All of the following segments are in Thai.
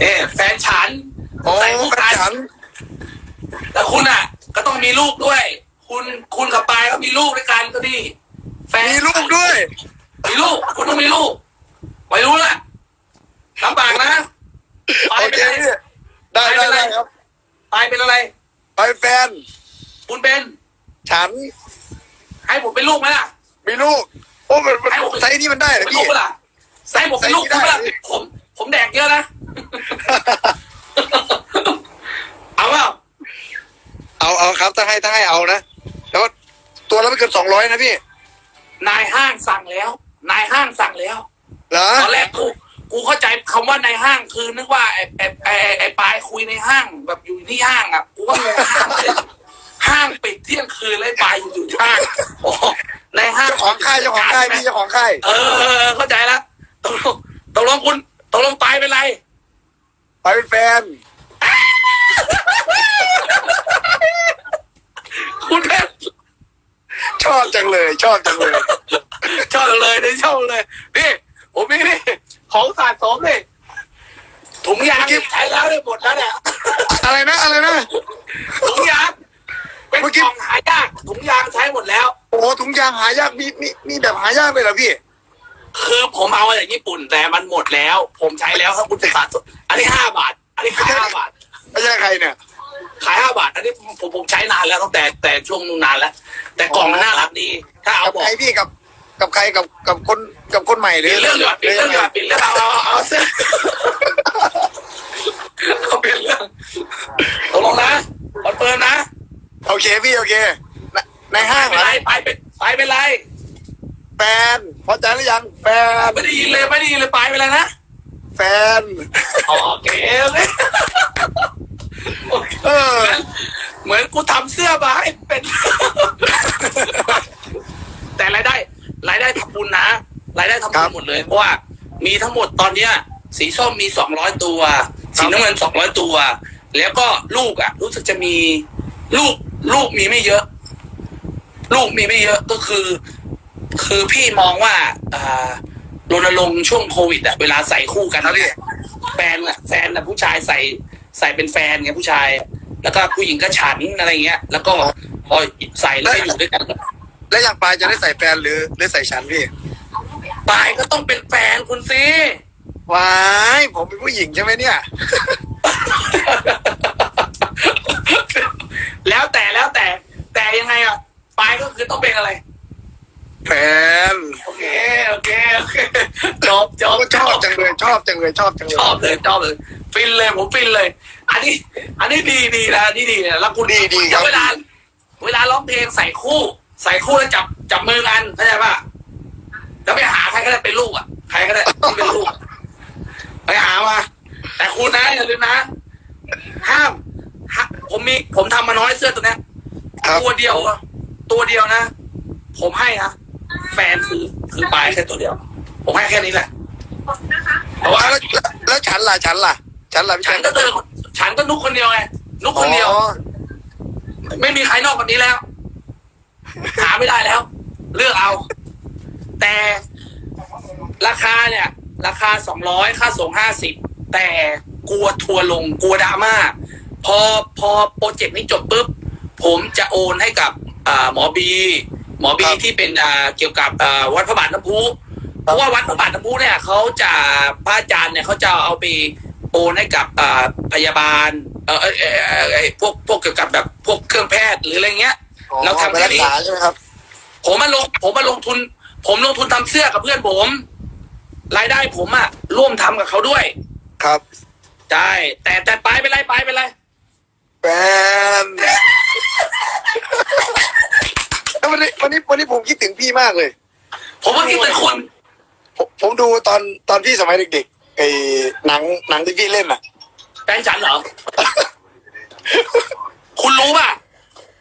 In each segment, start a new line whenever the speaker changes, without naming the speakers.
เนี่ยแฟนฉัน
โอ้
ใส่คู่
แฟ
กันน
ฉัน
แล้วคุณอะ ก็ต้องมีลูกด้วย คุณคุณกับปายก็มีลูกด้วยกันก็ดี แฟน
มีลูกด้วย
มีลูก คุณต้องมีลูกไม่รู้แหละลำบากนะปาย
โอ
เป็
เคน
อะไร
พี่ได้ได้ได้ครับ
ปายเป็นอะไร
ไปแฟน
คุณเป็น
ฉัน
ให้ผมเป็นลูกไหมล่ะ
มีลูก โอ้มันมัน
ให้ผม
ไซส์นี้มันได้เหรอ
เป็นลู
พี่
กไหมล่ะใส่ผมเป็นลูก
ใส่
คุณ
ไม่
ไหม
ได้
ล่ะผม ผมแดกเยอะนะ เอาเปล่า
เอาเอาครับถ้าให้ถ้าให้เอานะแล้วตัวละไม่เกินสองร้อยนะพี่
นายห้างสั่งแล้ว นายห้างสั่งแล้ว
เหรอ
ตอนแรกกูกูเข้าใจคำว่าในห้างคือนึกว่าไอ้ไอ้ไอ้ไอ้ไอ้ปลายคุยในห้างแบบอยู่ที่ห้างอะกูก็งงห้างเลยห้างปิดเที่ยงคืนเลยปลายอยู่อยู่ห้างโอ้ในห้าง
เจ้าของค่ายเจ้าของค่ายพี่เจ้าของค่าย
เออเออเออเข้าใจแล้วตกลงตกลงคุณตกลงปลาย เป็นไร
ไปเป็นแฟน
คุณเป็น
ชอบจังเลย ชอบจังเลย
ชอบเลยนี่ชอบเลยนี่ผมมีนี่ของสะสมนี่ถุงยางใช้แล้วได้หมดแล้วเนี่ย
อะไรนะอะไรนะ
ถุงยางเป็น
เมื่อ
ก
กี้
ล่องหายากถุงยางใช้หมดแล้ว
โอ้โหถุงยางหายากมีมีมีแบบหายากเลยเหรอพี่
คือผมเอามาจากญี่ปุ่นแต่มันหมดแล้ว ผมใช้แล้วถ้าคุณจะสะสมอันนี้ห้าบาท อันนี้ขายห้าบาท
ไม่ใช่ใครเนี่ย
ขายห้าบาท อันนี้ผมผมผมใช้นานแล้วตั้งแต่แต่ช่วงนานแล้ว แต่กล่องมันน่ารักดี ถ้าเอา
กับ
บอก
ใครพี่กับกับใครกับกับคนกับคนใหม่ห
ปิ
รือ
ดเรื่องดีกว่าปิดเรื่องดีกว่าปิดเรื่องเอาเอาเอาเสื้อเอาเปลี่ยนเรื่องตกลงนะคอนเฟิร์มนะ
โอเคพี่โอเค ในในห้าง
ไป
เหร
เป็น
อ
ไรไปเป็นไปเป็นไร
แฟนพอใจหรือยังแฟน
ไม่ได้ยินเลยไม่ได้ยินเลยไปเป็นไรนะ
แฟน
โอเคโอเคโอเค
เออ
เหมือนกูทำเสื้อมาให้เป็น แต่รายได้ รายได้ทำบุญนะรายได้ทำบุญหมดเลยเพราะว่ามีทั้งหมดตอนเนี้ย สีส้มมีสองร้อยตัว สีน้ำเงินสองร้อยตัว แล้วก็ลูกอะ รู้สึกจะมีลูก ลูกมีไม่เยอะ ลูกมีไม่เยอะก็คือ คือพี่มองว่าอ่ารณรงค์ช่วงโควิดอะเวลาใส่คู่กันนะพี่แฟนอะแฟนอะผู้ชายใส่ใส่เป็นแฟนไงผู้ชาย แล้วก็ผู้หญิงก็ฉันอะไรเงี้ย แล้วก็พอใส่แล้วก็อยู่ด้วยกัน
แล้วอย่างปลายจะได้ใส่แฟนหรือหรือใส่ฉันพี่
ปายก็ต้องเป็นแฟนคุณสิ
วายผมเป็นผู้หญิงใช่ไหมเนี่ย
แล้วแต่แล้วแต่ แต่ยังไงอะปายก็คือต้องเป็นอะไร
แฟน
โอเค โอเค โอเค จบจบ
ก็ชอบจังเลยชอบจังเลยชอบจังเลย
ชอบเลยชอบเลย ฟินเลยผมฟินเลย อันนี้ อันนี้ดีดีนะนี่ดีนะแล้วคุณ
ดีดีครับ
เวลา เวลาร้องเพลงใส่คู่ ใส่คู่แล้วจับจับมือกันเข้าใจป่ะแล้วไปหาใครก็ได้เป็นลูกอะใครก็ได้ที่เป็นลูกไปหามาแต่คุณนะอย่าลืมนะห้ามห้าผมมีผมทำมาน้อยเสื้อตัวเนี้ย
ครับ
ตัวเดียวอะตัวเดียวนะ ผมให้นะ แฟนคือคือปลายแค่ตัวเดียว ผมให้แค่นี้แหละเพราะว่า
แล้วแล้วแล้วฉันล่ะฉันล่ะ ฉันล่ะพี่
ฉั
แจ๊
น
ค
ก็เจอฉันก็นุกคนเดียวไงนุกคนเดียว
อ๋อ
ไม่มีใครนอกกว่านี้แล้ว หาไม่ได้แล้ว เลือกเอา แต่ราคาเนี่ย ราคาสองร้อยค่าส่งห้าสิบแต่กลัวทัวร์ลงกลัวดราม่าพอพอโปรเจกต์นี้จบปุ๊บ ผมจะโอนให้กับอ่าหมอบี หมอบีที่เป็นอ่าเกี่ยวกับอ่าวัดพระบาทน้ำพุเพราะว่าวัดพระบาทน้ำพุเนี่ยเขาจะพระอาจารย์เนี่ยเขาจะเอาไปโอนให้กับอ่าพยาบาลเออเออเออเออเออพวกพวกเกี่ยวกับแบบพวกเครื่องแพทย์หรืออะไรเงี้ยเราทำ
ไป
แค่
รัก
นี้
ษาใช่ไหมครับ
ผมมาลงผมมาลงทุน ผมลงทุนทำเสื้อกับเพื่อนผม รายได้ผมอะร่วมทำกับเขาด้วย
ครับ
ใช่แต่แต่ไปเป็นไรไปเป็นไร
แฟนแล้ ววันนี้วันนี้วันนี้ผมคิดถึงพี่มากเลย
ผมว่าคิดถึงคน
ผมผมดูตอนตอนพี่สมัยเด็กๆไอ้หนังหนังที่พี่เล่นอะ
แฟนฉันเหรอ คุณรู้ป่ะ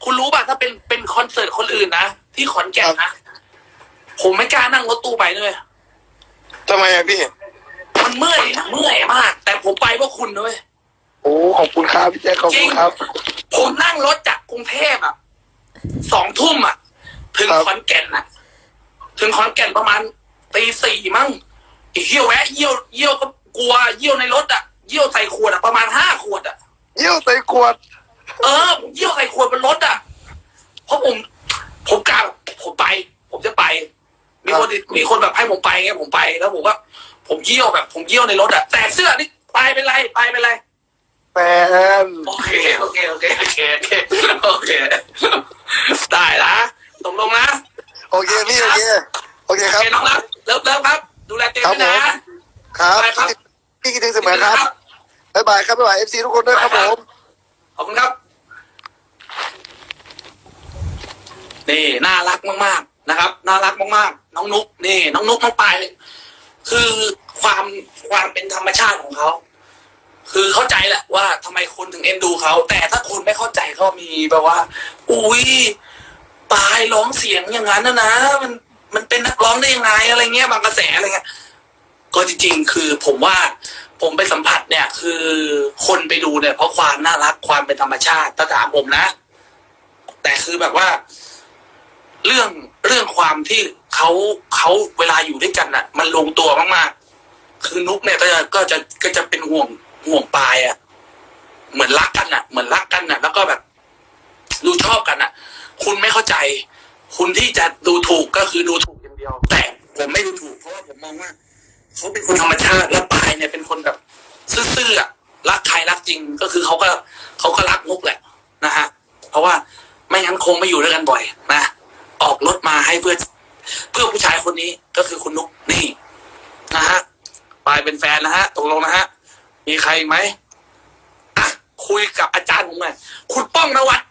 คุณรู้ป่ะ ถ้าเป็นเป็นคอนเสิร์ตคนอื่นนะ ที่ขอนแก่นนะ ผมไม่กล้านั่งรถตู้ไปด้วย
ทำไมอะพี่
มันเมื่อยนะเมื่อยมาก แต่ผมไปเพราะคุณด้วย
โอ้ขอบคุณครับพี่แจ๊คขอบ
จริ
คุ
ง
ณครับ
ผมนั่งรถจากกรุงเทพอะสองทุ่มอะ ถึง
ครับ
ขอนแก่นอะถึงขอนแก่นประมาณตีสี่มั้งไอ้เหี้ยวแวะเยี่ยวเยี่ยวก็กลัวเยี่ยวในรถอะเยี่ยวใส่ขวดอะประมาณห้าขวดอะ
เยี่ยวใส่ขวด
เออผมเยี่ยวใส่ขวดบนรถอะเพราะผม ผมกล้าผมไป ผมจะไป มีคนมีคนแบบให้ผมไปไงผมไปแล้วผมก็ผมเยี่ยวแบบ ผมเยี่ยวในรถอะแต่เสื้อนี่ไปเป็นไรไปเป็นไร
แฟน
โอเคโอเคโอเคโอเคโอเคโอเคได้นะตกลงนะ
โอเคพี่โอเคโอ เค
โอ
ครับ
เคน้องรักเลิฟเลิฟครับ ดูแลเต็มด้วยนะครับไปครับ
พี่คิดถึงเสมอครับบ๊ายบายครับบ๊ายบายเอฟซีทุกคนด้วยครับผม
ขอบคุณครับ นี่น่ารักมากๆนะครับ น่ารักมากๆ น้องนุกนี่ น้องนุกน้องปายคือความความเป็นธรรมชาติของเขาคือเข้าใจแหละว่าทำไมคนถึงเอ็นดูเขา แต่ถ้าคนไม่เข้าใจก็มีแบบว่า อุ้ยปายร้องเสียงอย่างนั้นนะนะมัน มันเป็นนักร้องได้ยังไงอะไรเงี้ยบางกระแสอะไรเงี้ยก็จริงๆ คือผมว่าผมไปสัมผัสเนี่ย คือคนไปดูเนี่ย เพราะความน่ารักความเป็นธรรมชาติถ้าถามผมนะ แต่คือแบบว่า เรื่องเรื่องความที่เขาเขาเวลาอยู่ด้วยกันน่ะ มันลงตัวมากๆ คือนุกเนี่ยก็จะก็จะก็จะเป็นห่วงห่วงปลายอะ เหมือนรักกันอะ เหมือนรักกันอะ แล้วก็แบบ ดูชอบกันอะ คุณไม่เข้าใจ คุณที่จะดูถูกก็คือดูถูกอย่างเดียว แต่ผมไม่ดูถูกเพราะว่าผมมองว่าเขาเป็นคนธรรมชาติแล้วปายเนี่ยเป็นคนแบบซื่อๆอะรักใครรักจริงก็คือเขาก็เขาก็รักมุกแหละนะฮะเพราะว่าไม่งั้นคงไม่อยู่ด้วยกันบ่อยนะออกรถมาให้เพื่อเพื่อผู้ชายคนนี้ก็คือคุณนุกนี่นะฮะปายเป็นแฟนนะฮะตกลงนะฮะมีใครไหมอะคุยกับอาจารย์ผมหน่อยคุณป้องนวัด